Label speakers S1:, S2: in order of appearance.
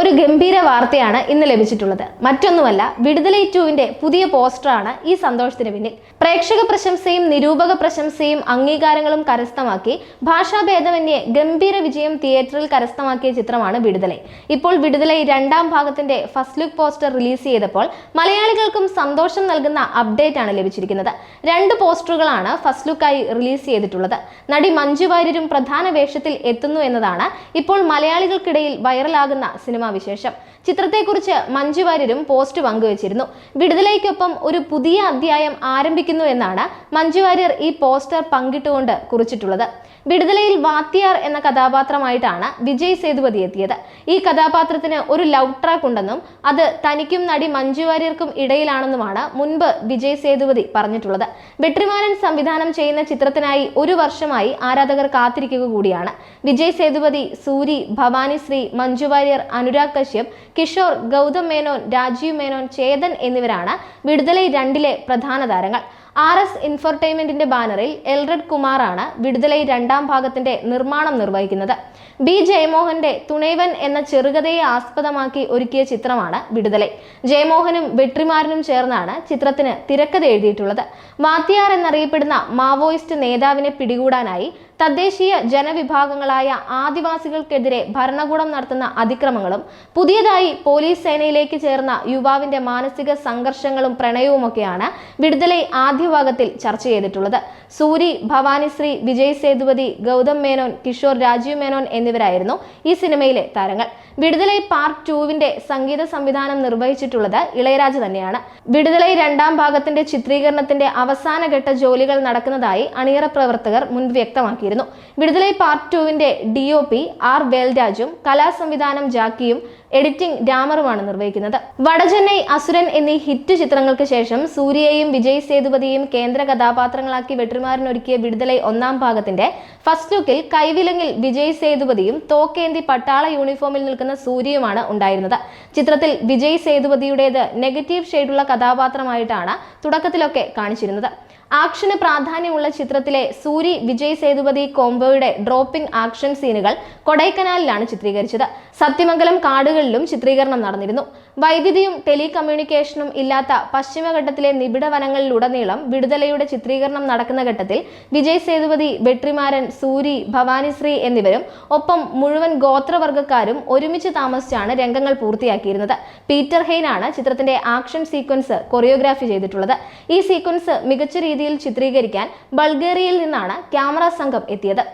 S1: ഒരു ഗംഭീര വാർത്തയാണ് ഇന്ന് ലഭിച്ചിട്ടുള്ളത്. മറ്റൊന്നുമല്ല വിടുതലൈ ടുവിന്റെ പുതിയ പോസ്റ്ററാണ് ഈ സന്തോഷത്തിന് പിന്നിൽ. പ്രേക്ഷക പ്രശംസയും നിരൂപക പ്രശംസയും അംഗീകാരങ്ങളും കരസ്ഥമാക്കി ഭാഷാഭേദമന്യേ ഗംഭീര വിജയം തിയേറ്ററിൽ കരസ്ഥമാക്കിയ ചിത്രമാണ് വിടുതലെ. ഇപ്പോൾ വിടുതലെ രണ്ടാം ഭാഗത്തിന്റെ ഫസ്റ്റ് ലുക്ക് പോസ്റ്റർ റിലീസ് ചെയ്തപ്പോൾ മലയാളികൾക്കും സന്തോഷം നൽകുന്ന അപ്ഡേറ്റ് ആണ് ലഭിച്ചിരിക്കുന്നത്. രണ്ട് പോസ്റ്ററുകളാണ് ഫസ്റ്റ് ലുക്കായി റിലീസ് ചെയ്തിട്ടുള്ളത്. നടി മഞ്ജു വാര്യരും പ്രധാന വേഷത്തിൽ എത്തുന്നു എന്നതാണ് ഇപ്പോൾ മലയാളികൾക്കിടയിൽ വൈറലാകുന്ന സിനിമാ വിശേഷം. ചിത്രത്തെക്കുറിച്ച് മഞ്ജു വാര്യരും പോസ്റ്റ് പങ്കുവച്ചിരുന്നു. വിടുതലയ്ക്കൊപ്പം ഒരു പുതിയ അധ്യായം ആരംഭിക്കുന്നു എന്നാണ് മഞ്ജു വാര്യർ ഈ പോസ്റ്റർ പങ്കിട്ടുകൊണ്ട് കുറിച്ചിട്ടുള്ളത്. വിടുതലയിൽ വാത്തിയാർ എന്ന കഥാപാത്രമായിട്ടാണ് വിജയ് സേതുപതി എത്തിയത്. ഈ കഥാപാത്രത്തിന് ഒരു ലവ് ട്രാക്ക് ഉണ്ടെന്നും അത് തനിക്കും നടി മഞ്ജു വാര്യർക്കും ഇടയിലാണെന്നുമാണ് മുൻപ് വിജയ് സേതുപതി പറഞ്ഞിട്ടുള്ളത്. വെട്ടിമാനൻ സംവിധാനം ചെയ്യുന്ന ചിത്രത്തിനായി ഒരു വർഷമായി ആരാധകർ കാത്തിരിക്കുക കൂടിയാണ്. വിജയ് സേതുപതി സൂരി ഭവാനി ശ്രീ മഞ്ജു വാര്യർ അനുരാഗ് കശ്യപ് കിഷോർ ഗൗതം മേനോൻ രാജീവ് മേനോൻ ചേതൻ എന്നിവരാണ് വിടുതലൈ രണ്ടിലെ പ്രധാന താരങ്ങൾ. ആർ എസ് ഇൻഫർടൈൻമെന്റിന്റെ ബാനറിൽ എൽറഡ് കുമാറാണ് വിടുതലൈ രണ്ടാം ഭാഗത്തിന്റെ നിർമ്മാണം നിർവഹിക്കുന്നത്. ബി ജയമോഹന്റെ തുണൈവൻ എന്ന ചെറുകഥയെ ആസ്പദമാക്കി ഒരുക്കിയ ചിത്രമാണ് വിടുതലൈ. ജയമോഹനും വെട്രിമാരനും ചേർന്നാണ് ചിത്രത്തിന് തിരക്കഥ എഴുതിയിട്ടുള്ളത്. വാത്തിയാർ എന്നറിയപ്പെടുന്ന മാവോയിസ്റ്റ് നേതാവിനെ പിടികൂടാനായി തദ്ദേശീയ ജനവിഭാഗങ്ങളായ ആദിവാസികൾക്കെതിരെ ഭരണകൂടം നടത്തുന്ന അതിക്രമങ്ങളും പുതിയതായി പോലീസ് സേനയിലേക്ക് ചേർന്ന യുവാവിന്റെ മാനസിക സംഘർഷങ്ങളും പ്രണയവുമൊക്കെയാണ് വിടുതലൈ ആദ്യ ഭാഗത്തിൽ ചർച്ച ചെയ്തിട്ടുള്ളത്. സൂരി ഭവാനിശ്രീ വിജയ് സേതുപതി ഗൗതം മേനോൻ കിഷോർ രാജീവ് മേനോൻ എന്നിവരായിരുന്നു ഈ സിനിമയിലെ താരങ്ങൾ. വിടുതലൈ പാർട്ട് ടുവിന്റെ സംഗീത സംവിധാനം നിർവഹിച്ചിട്ടുള്ളത് ഇളയരാജ തന്നെയാണ്. വിടുതലൈ രണ്ടാം ഭാഗത്തിന്റെ ചിത്രീകരണത്തിന്റെ അവസാനഘട്ട ജോലികൾ നടക്കുന്നതായി അണിയറ പ്രവർത്തകർ മുൻപ് വ്യക്തമാക്കിയിരുന്നു. വിടുതലൈ പാർട്ട് ടുവിന്റെ ഡി ഒ പി ആർ വേൽരാജും കലാസംവിധാനം ജാക്കിയും എഡിറ്റിംഗ് രാമറുമാണ് നിർവഹിക്കുന്നത്. വടചെന്നൈ അസുരൻ എന്നീ ഹിറ്റ് ചിത്രങ്ങൾക്ക് ശേഷം സൂര്യയെയും വിജയ് സേതുപതിയെയും കേന്ദ്ര കഥാപാത്രങ്ങളാക്കി വെട്ടിമാരനൊരുക്കിയ വിടുതലൈ ഒന്നാം ഭാഗത്തിന്റെ ഫസ്റ്റ് ലുക്കിൽ കൈവിലങ്ങിൽ വിജയ് സേതുപതിയും തോക്കേന്തി പട്ടാള യൂണിഫോമിൽ നിൽക്കുന്ന സൂര്യയുമാണ് ഉണ്ടായിരുന്നത്. ചിത്രത്തിൽ വിജയ് സേതുപതിയുടേത് നെഗറ്റീവ് ഷെയ്ഡുള്ള കഥാപാത്രമായിട്ടാണ് തുടക്കത്തിലൊക്കെ കാണിച്ചിരുന്നത്. ആക്ഷന് പ്രാധാന്യമുള്ള ചിത്രത്തിലെ സൂരി വിജയ് സേതുപതി കോംബോയുടെ ഡ്രോപ്പിംഗ് ആക്ഷൻ സീനുകൾ കൊടൈക്കനാലിലാണ് ചിത്രീകരിച്ചത്. സത്യമംഗലം കാടുകളിലും ചിത്രീകരണം നടന്നിരുന്നു. വൈദ്യുതിയും ടെലികമ്മ്യൂണിക്കേഷനും ഇല്ലാത്ത പശ്ചിമഘട്ടത്തിലെ നിബിഡ വനങ്ങളിലുടനീളം വിടുതലയുടെ ചിത്രീകരണം നടക്കുന്ന ഘട്ടത്തിൽ വിജയ് സേതുപതി വെട്രിമാരൻ സൂരി ഭവാനിശ്രീ എന്നിവരും ഒപ്പം മുഴുവൻ ഗോത്രവർഗക്കാരും ഒരുമിച്ച് താമസിച്ചാണ് രംഗങ്ങൾ പൂർത്തിയാക്കിയിരുന്നത്. പീറ്റർ ഹെയ്നാണ് ചിത്രത്തിന്റെ ആക്ഷൻ സീക്വൻസ് കൊറിയോഗ്രാഫി ചെയ്തിട്ടുള്ളത്. ഈ സീക്വൻസ് മികച്ച രീതിയിൽ ചിത്രീകരിക്കാൻ ബൾഗേറിയയിൽ നിന്നാണ് ക്യാമറ സംഘം എത്തിയത്.